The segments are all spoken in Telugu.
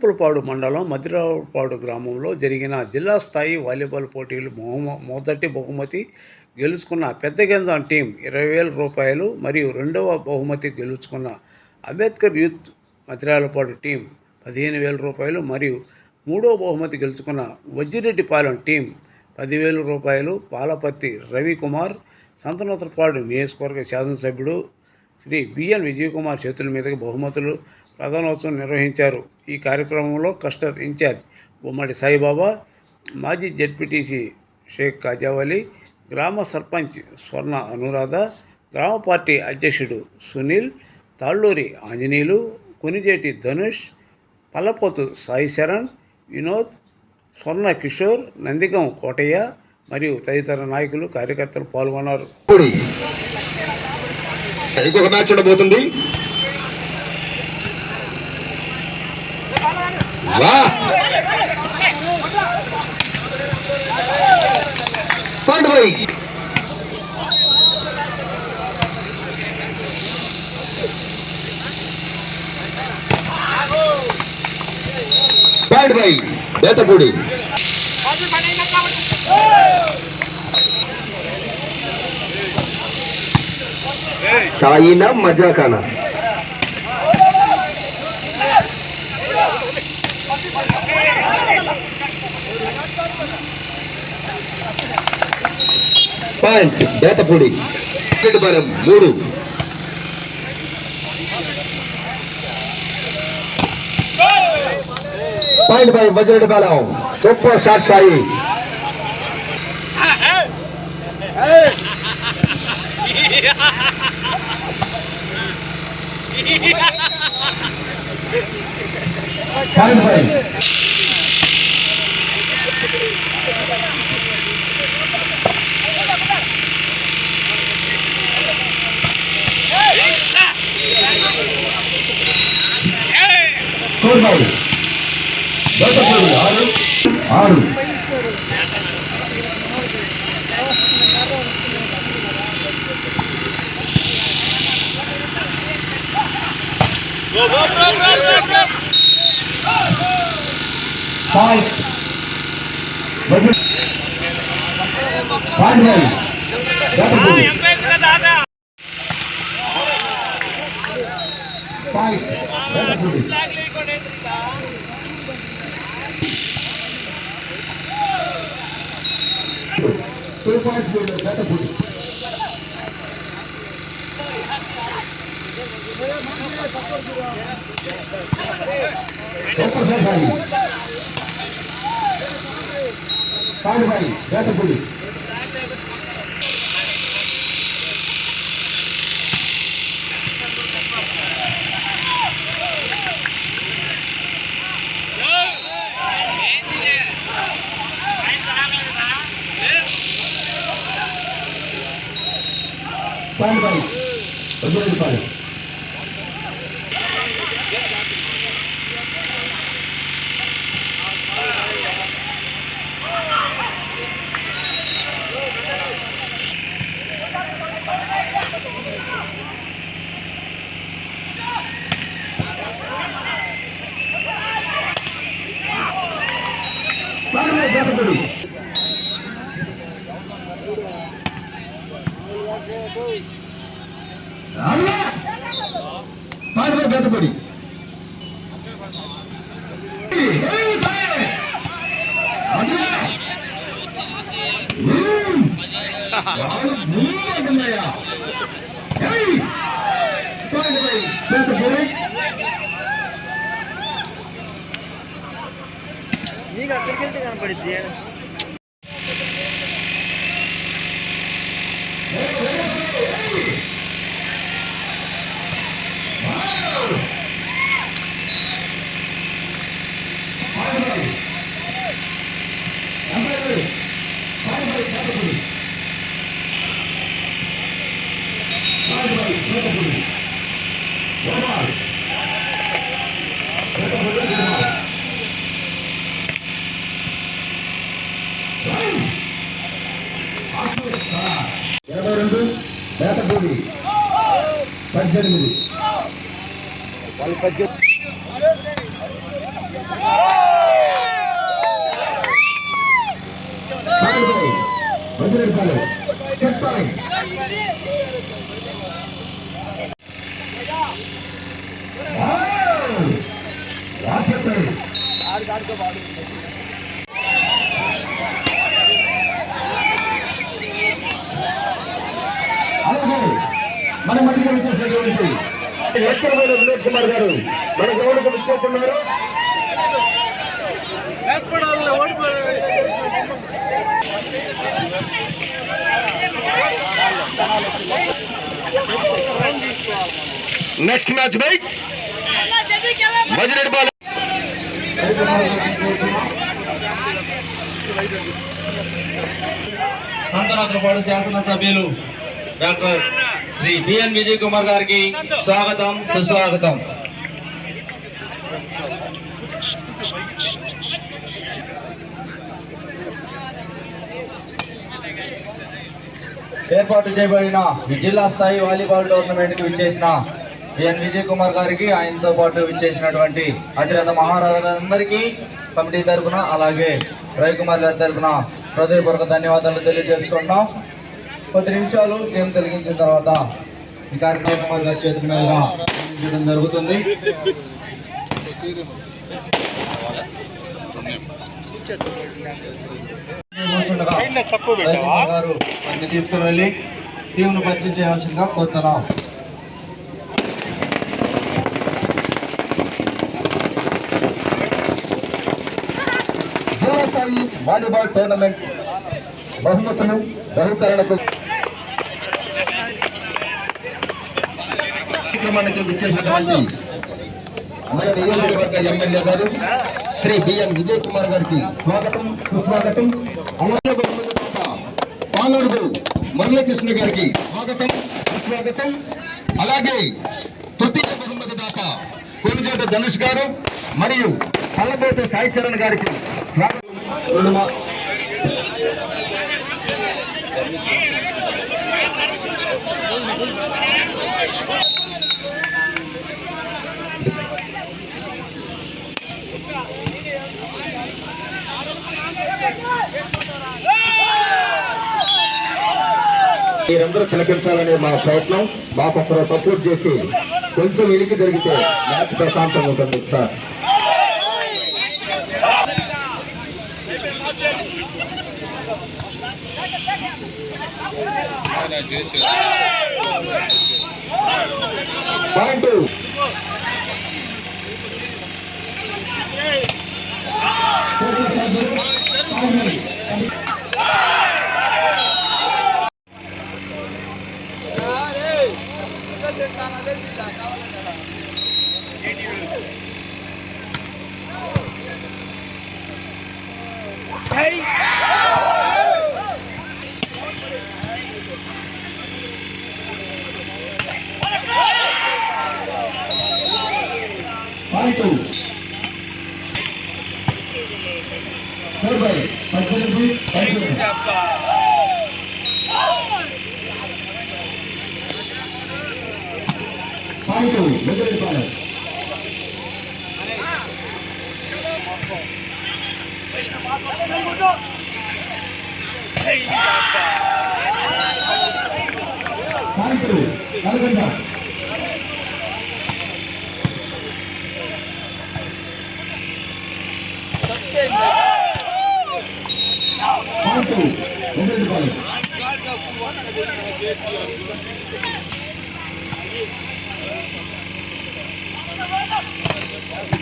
చిన్నప్పులపాడు మండలం మధిరాపాడు గ్రామంలో జరిగిన జిల్లా స్థాయి వాలీబాల్ పోటీలు మొదటి బహుమతి గెలుచుకున్న పెద్దగంధం టీం ఇరవై వేల రూపాయలు మరియు రెండవ బహుమతి గెలుచుకున్న అంబేద్కర్ యూత్ మధిరాలపాడు టీం పదిహేను వేల రూపాయలు మరియు మూడవ బహుమతి గెలుచుకున్న వజ్జిరెడ్డిపాలెం టీం పదివేల రూపాయలు పాలపర్తి రవికుమార్ సంతనోత్తరపాడు నియోజకవర్గ శాసనసభ్యుడు శ్రీ బిఎన్ విజయకుమార్ చేతుల మీదుగా బహుమతులు ప్రధానోత్సవం నిర్వహించారు. ఈ కార్యక్రమంలో కస్టర్ ఇన్ఛార్జ్ గుమ్మడి సాయిబాబా మాజీ జెడ్పీటీసీ షేక్ కాజావలి గ్రామ సర్పంచ్ స్వర్ణ అనురాధ గ్రామ పార్టీ అధ్యక్షుడు సునీల్ తాళ్ళూరి ఆంజనేయులు కొనిజేటి ధనుష్ పల్లపోతు సాయి శరణ్ వినోద్ స్వర్ణ కిషోర్ నందిగం కోటయ్య మరియు తదితర నాయకులు కార్యకర్తలు పాల్గొన్నారు. బై పాయింట్ బై బేతపూడి సాయినా మజాకానా. పాయింట్ బేతపూడి బలం మూడు. పాయింట్ బై వజ్రెడ్డి బలం super shot Sai point by score by Bethapudi ఆరు ఆరు point point by Bethapudi point Bethapudi two points Bethapudi super shot Sai point by Bethapudi point by వదిలేదు పాయింట్ నీకు అక్కడికి వెళ్తే కనపడిద్ది? ఇరవై రెండు వేటపూడి పద్దెనిమిది. వాళ్ళు పద్దెనిమిది వదిలేపాలి చెప్పాలి చెప్పండి మన మధ్యలో వచ్చేసినటువంటి ఎక్కడమైన వినోద్ కుమార్ గారు మన గ్రౌండ్కు వచ్చేస్తున్నారు next match by Vajreddypalem Santhanuthalapadu శాసనసభ్యులు డాక్టర్ శ్రీ బిఎన్ విజయ్ కుమార్ గారికి స్వాగతం సుస్వాగతం. ఏర్పాటు చేయబడిన జిల్లా స్థాయి వాలీబాల్ టోర్నమెంట్కి విచ్చేసిన బిఎన్ విజయ్ కుమార్ గారికి ఆయనతో పాటు విచ్చేసినటువంటి అతిరథ మహారాజులందరికీ కమిటీ తరపున అలాగే రవికుమార్ గారి తరపున హృదయపూర్వక ధన్యవాదాలు తెలియజేసుకుంటున్నాం. కొద్ది నిమిషాలు గేమ్ తొలగించిన తర్వాత ఈ కార్యక్రమం చేతుల మీదుగా జరుగుతుంది. గారు అన్ని తీసుకుని వెళ్ళి టీంను పరిచయం చేయాల్సిందిగా కోరుతున్నాం. వాలీబాల్ టోర్నమెంట్ బహుమతులు బహుకరణకు కార్యక్రమానికి విచ్చేసినటువంటి మన నియోజకవర్గ ఎమ్మెల్యే గారు శ్రీ బిఎన్ విజయ్ కుమార్ గారికి స్వాగతం సుస్వాగతం. అలాగే బహుమతి మురళీకృష్ణ గారికి స్వాగతం సుస్వాగతం. అలాగే తృతీయ బహుమతి దాత కొనుజోట ధనుష్ గారు మరియు పల్లకోట సాయి చరణ్ గారికి స్వాగతం. మీరందరూ తిలకించాలనే మా ప్రయత్నం. మాకు ఒకరు సపోర్ట్ చేసి కొంచెం వెలికి జరిగితే మ్యాచ్ ప్రశాంతంగా ఉంటుంది సార్. పాయింట్ పాయింట్ పద్దెనిమిది పద్దెనిమిది point Bediripalem point Nalgonda point Bediripalem point Nalgonda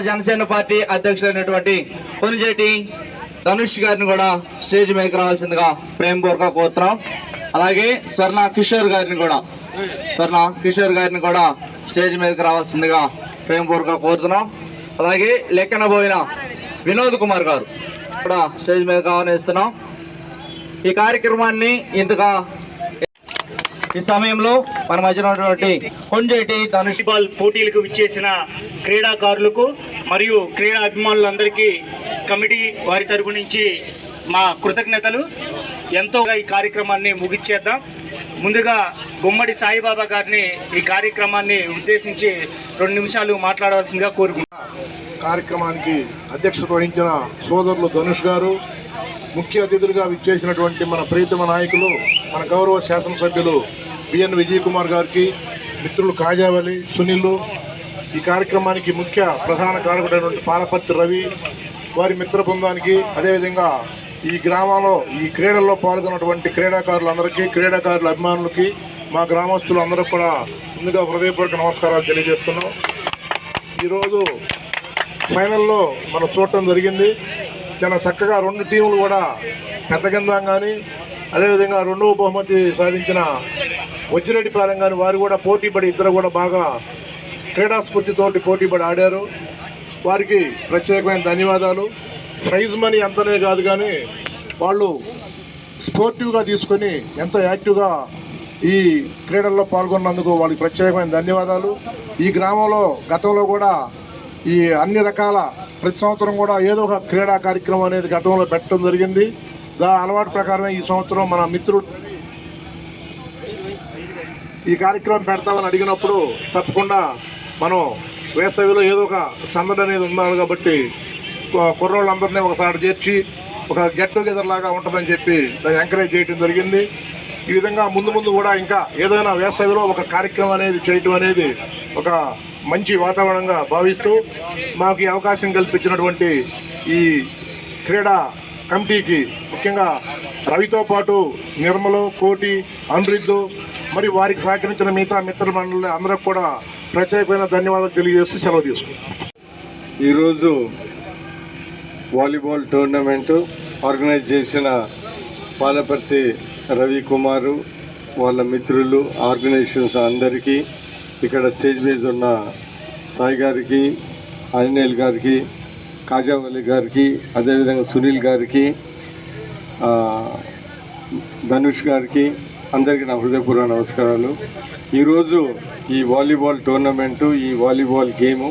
Janasena party అధ్యక్షులైనటువంటి Konijeti Dhanush గారిని కూడా స్టేజ్ మీదకి రావాల్సిందిగా ప్రేమపూర్వక కోరుతున్నాం. అలాగే స్వర్ణ కిషోర్ గారిని కూడా స్వర్ణ కిషోర్ గారిని కూడా స్టేజ్ మీదకి రావాల్సిందిగా ప్రేమపూర్వక కోరుతున్నాం. అలాగే లెక్కన పోయిన వినోద్ కుమార్ గారు కూడా స్టేజ్ మీద ఆహ్వానిస్తున్నాం. ఈ కార్యక్రమాన్ని ఇంతగా ఈ సమయంలో మన మధ్య ఉన్నటువంటి కొంజేటి ధనుష్ పోటీలకు విచ్చేసిన క్రీడాకారులకు మరియు క్రీడా అభిమానులందరికీ కమిటీ వారి తరపు నుంచి మా కృతజ్ఞతలు. ఎంతోగా ఈ కార్యక్రమాన్ని ముగిచ్చేద్దాం. ముందుగా గుమ్మడి సాయిబాబా గారిని ఈ కార్యక్రమాన్ని ఉద్దేశించి రెండు నిమిషాలు మాట్లాడవలసిందిగా కోరుకుంటున్నాను. కార్యక్రమానికి అధ్యక్షత వహించిన సోదరులు ధనుష్ గారు ముఖ్య అతిథులుగా విచ్చేసినటువంటి మన ప్రీతమ నాయకులు మన గౌరవ శాసనసభ్యులు బిఎన్ విజయ్ కుమార్ గారికి మిత్రులు కాజావలి సునీల్ ఈ కార్యక్రమానికి ముఖ్య ప్రధాన కారకుడైనటువంటి పాలపత్రి రవి వారి మిత్ర బృందానికి అదేవిధంగా ఈ గ్రామంలో ఈ క్రీడల్లో పాల్గొన్నటువంటి క్రీడాకారులందరికీ క్రీడాకారుల అభిమానులకి మా గ్రామస్తులు అందరూ కూడా ముందుగా హృదయపూర్వక నమస్కారాలు తెలియజేస్తున్నాం. ఈరోజు ఫైనల్లో మనం చూడటం జరిగింది. చాలా చక్కగా రెండు టీములు కూడా పెద్దగంధం కానీ అదేవిధంగా రెండవ బహుమతి సాధించిన వజ్జిరెడ్డిపాలెం కానీ వారు కూడా పోటీపడి ఇద్దరు కూడా బాగా క్రీడాస్ఫూర్తితోటి పోటీపడి ఆడారు. వారికి ప్రత్యేకమైన ధన్యవాదాలు. ప్రైజ్ మనీ అంతనే కాదు కానీ వాళ్ళు స్పోర్టివ్గా తీసుకొని ఎంతో యాక్టివ్గా ఈ క్రీడల్లో పాల్గొన్నందుకు వాళ్ళకి ప్రత్యేకమైన ధన్యవాదాలు. ఈ గ్రామంలో గతంలో కూడా ఈ అన్ని రకాల ప్రతి సంవత్సరం కూడా ఏదో ఒక క్రీడా కార్యక్రమం అనేది గతంలో పెట్టడం జరిగింది. దా అలవాటు ప్రకారమే ఈ సంవత్సరం మన మిత్రుడు ఈ కార్యక్రమం పెడతామని అడిగినప్పుడు తప్పకుండా మనం వేసవిలో ఏదో ఒక సందడి అనేది ఉండాలి కాబట్టి కుర్రోళ్ళందరినీ ఒకసారి చేర్చి ఒక గెట్ టుగెదర్ లాగా ఉంటుందని చెప్పి దాన్ని ఎంకరేజ్ చేయడం జరిగింది. ఈ విధంగా ముందు ముందు కూడా ఇంకా ఏదైనా వేసవిలో ఒక కార్యక్రమం అనేది చేయటం అనేది ఒక మంచి వాతావరణంగా భావిస్తూ మాకు అవకాశం కల్పించినటువంటి ఈ క్రీడా కమిటీకి ముఖ్యంగా రవితో పాటు నిర్మలు కోటి అనిరుద్ధు మరి వారికి సహకరించిన మిగతా మిత్ర మండలి అందరికి కూడా ప్రత్యేకమైన ధన్యవాదాలు తెలియజేస్తూ సెలవు తీసుకుంటాం ఈరోజు వాలీబాల్ టోర్నమెంటు ఆర్గనైజ్ చేసిన పాలపర్తి రవి కుమారు వాళ్ళ మిత్రులు ఆర్గనైజేషన్స్ అందరికీ ఇక్కడ స్టేజ్ మీద ఉన్న సాయి గారికి ఆంజనేయులు గారికి కాజావలి గారికి అదేవిధంగా సునీల్ గారికి ధనుష్ గారికి అందరికీ నా హృదయపూర్వ నమస్కారాలు. ఈరోజు ఈ వాలీబాల్ టోర్నమెంటు ఈ వాలీబాల్ గేము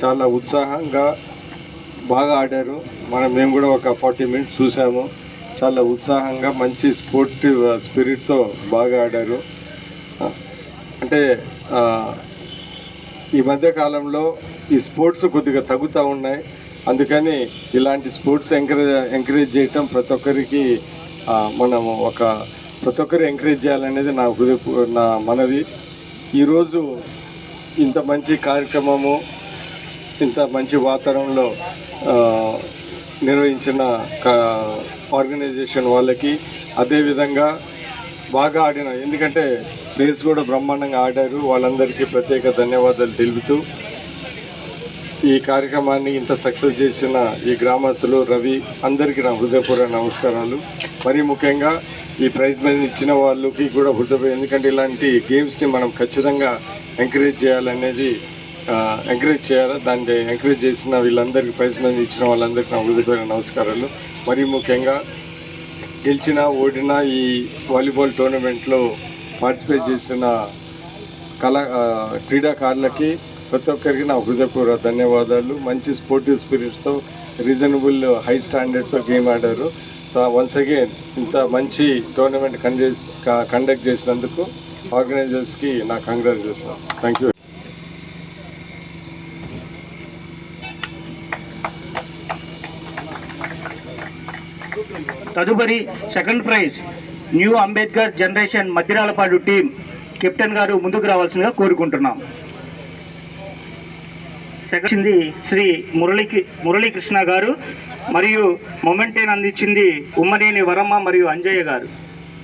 చాలా ఉత్సాహంగా బాగా ఆడారు. మనం మేము కూడా ఒక ఫార్టీ మినిట్స్ చూసాము. చాలా ఉత్సాహంగా మంచి స్పోర్టివ్ స్పిరిట్తో బాగా ఆడారు. అంటే ఈ మధ్య కాలంలో ఈ స్పోర్ట్స్ కొద్దిగా తగ్గుతూ ఉన్నాయి. అందుకని ఇలాంటి స్పోర్ట్స్ ఎంకరేజ్ ఎంకరేజ్ చేయటం ప్రతి ఒక్కరికి మనం మనము ఒక ప్రతి ఒక్కరు ఎంకరేజ్ చేయాలనేది నా హృదయ నా మనవి. ఈరోజు ఇంత మంచి కార్యక్రమము ఇంత మంచి వాతావరణంలో నిర్వహించిన కా- ఆర్గనైజేషన్ వాళ్ళకి అదేవిధంగా బాగా ఆడిన ఎందుకంటే ప్లేయర్స్ కూడా బ్రహ్మాండంగా ఆడారు. వాళ్ళందరికీ ప్రత్యేక ధన్యవాదాలు తెలుపుతూ ఈ కార్యక్రమాన్ని ఇంత సక్సెస్ చేసిన ఈ గ్రామస్తులు రవి అందరికీ నా హృదయపూర్వక నమస్కారాలు. మరీ ముఖ్యంగా ఈ ప్రైజ్ మనీ ఇచ్చిన వాళ్ళకి కూడా హృదయపూర్వ ఎందుకంటే ఇలాంటి గేమ్స్ని మనం ఖచ్చితంగా ఎంకరేజ్ చేయాలనేది ఎంకరేజ్ చేయాలి? దాన్ని ఎంకరేజ్ చేసిన వీళ్ళందరికీ ప్రయత్నం ఇచ్చిన వాళ్ళందరికీ నా హృదయపూర్వక నమస్కారాలు. మరీ ముఖ్యంగా గెలిచిన ఓడిన ఈ వాలీబాల్ టోర్నమెంట్లో పార్టిసిపేట్ చేసిన కళా క్రీడాకారులకి ప్రతి ఒక్కరికి నా హృదయపూర్వక ధన్యవాదాలు. మంచి స్పోర్టివ్ స్పిరిట్స్తో రీజనబుల్ హై స్టాండర్డ్తో గేమ్ ఆడారు. సో వన్స్ అగైన్ ఇంత మంచి టోర్నమెంట్ కండక్ట్ కండక్ట్ చేసినందుకు ఆర్గనైజర్స్కి నా కంగ్రాచులేషన్స్ థ్యాంక్ యూ తదుపరి second prize new Ambedkar generation Maddiralapadu team captain గారు ముందుకు రావాల్సిందిగా కోరుకుంటున్నాం. సెకండ్ శ్రీ మురళీ మురళీకృష్ణ గారు మరియు మొమెంటేన్ అందించింది ఉమ్మనేని వరమ్మ మరియు అంజయ్య గారు.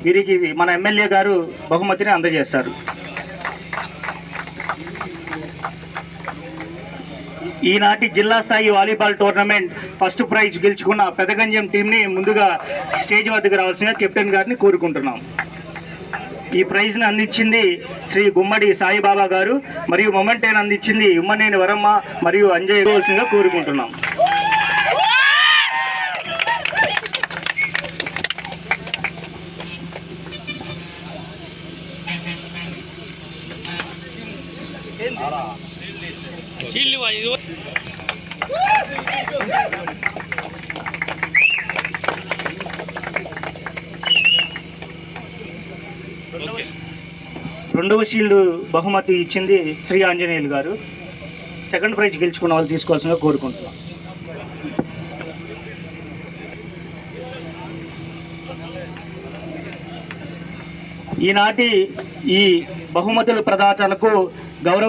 వీరికి మన ఎమ్మెల్యే గారు బహుమతిని అందజేస్తారు. ఈనాటి జిల్లా స్థాయి వాలీబాల్ టోర్నమెంట్ ఫస్ట్ ప్రైజ్ గెలుచుకున్న పెదగంజం టీంని ముందుగా స్టేజ్ వద్దకు రావాల్సిందిగా కెప్టెన్ గారిని కోరుకుంటున్నాం. ఈ ప్రైజ్ని అందించింది శ్రీ గుమ్మడి సాయిబాబా గారు మరియు మొమెంటైన్ అందించింది ఉమ్మనేని వరమ్మ మరియు అంజయ్ ఇవ్వాల్సిందిగా కోరుకుంటున్నాం. రెండవ షీల్డ్ బహుమతి ఇచ్చింది శ్రీ ఆంజనేయులు గారు. సెకండ్ ప్రైజ్ గెలుచుకున్న వాళ్ళు తీసుకోవాల్సిందిగా కోరుకుంటున్నాం. ఈనాటి ఈ బహుమతుల ప్రదాతలకు గౌరవ